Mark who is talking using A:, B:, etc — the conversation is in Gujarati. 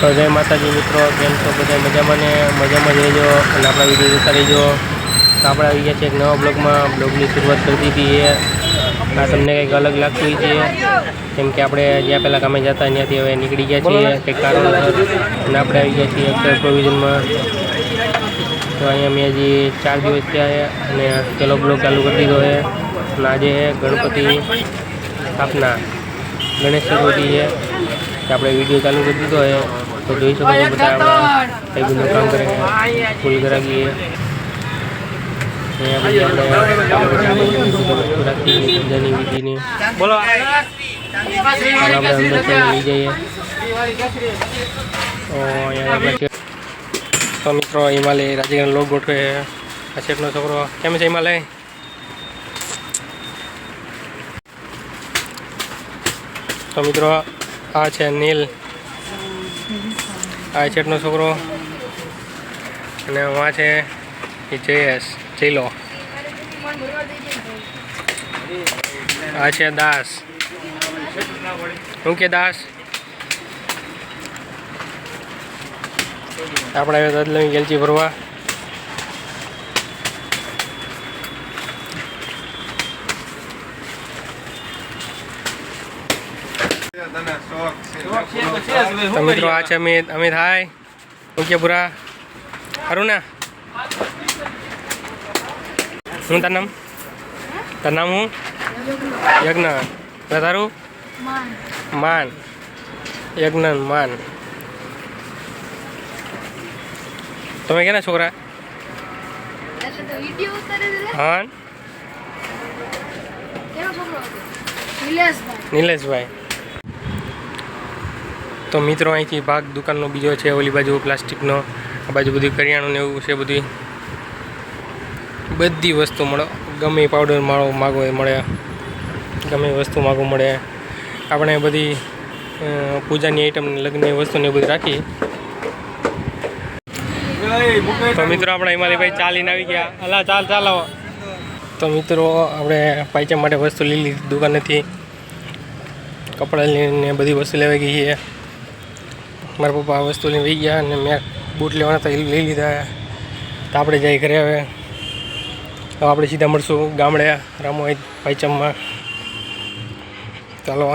A: તો જય માતાજી મિત્રો, કેમ છો? બધા મજામાં ને? મજામાં જ રહેજો અને આપણા વીડિયો જોતા રહેજો. તો આપણે આવી ગયા છે એક નવા બ્લોગમાં. બ્લોગની શરૂઆત કરી દીધી છે. આ તમને કંઈક અલગ લાગતું હોય છે. કેમ કે આપણે જ્યાં પહેલાં કામે જતા, ત્યાંથી હવે નીકળી ગયા છીએ. કંઈક કારણોસર. અને આપણે આવી ગયા છીએ અત્યારે પ્રોવિઝનમાં તો અહીંયા મેં હજી ચાર દિવસ થયા છે અને પેલો બ્લોગ ચાલુ કરી દીધો છે. અને આજે ગણપતિ સ્થાપના. ગણેશ ચતુર્થી છે. આપણે વીડિયો ચાલુ કરી દીધો છે. તો જોઈ શકો છો બધા આપણા કામ કરે છે. ફૂલ વિધિની. બોલો. જઈએ. છે. તો મિત્રો હિમાલય રાજીગર લોક ગોઠવે આ શેઠનો છોકરો કેમ છે હિમાલય? તો મિત્રો આ છે નીલ. આ છોકરો. અને વાં છે એ જયેશ ચીલો આ છે દાસ. શું કે દાસ? આપણે હવે દદલવી ગેલચી ભરવા. તો મિત્રો આ છે અમિત. અમિત હાય મુખ્યપુરા ખરું ને? શું તાર નામ? તાર નામ હું? યજ્ઞ. તારું માન. યજ્ઞ માન. તમે કેના છોકરા? હા?
B: નિલેશભાઈ.
A: તો મિત્રો, અહીંથી ભાગ દુકાનનો બીજો છે, ઓલી બાજુ પ્લાસ્ટિકનો. આ બાજુ બધું કરિયાણું ને એવું છે બધી બધી વસ્તુ મળે. ગમે પાવડર માળો માગો એ મળે. ગમે વસ્તુ માગો મળે. આપણે બધી પૂજાની આઈટમ લગ્નની વસ્તુને બધી રાખી. તો મિત્રો, આપણે હિમાલયભાઈ ચાલીને આવી ગયા. અલા, ચાલ ચાલ તો મિત્રો, આપણે પાયચા માટે વસ્તુ લીધી, દુકાનેથી. કપડાં લઈને બધી વસ્તુ લેવા ગઈ છે મારા પપ્પા આ વસ્તુ લઈને વહી ગયા અને મેં બૂટ લેવાના હતા, એ લઈ લીધા. તો આપણે જઈ ઘરે હવે. હવે આપણે સીધા મળશું ગામડે રામોઈ ભાઈચમમાં ચાલો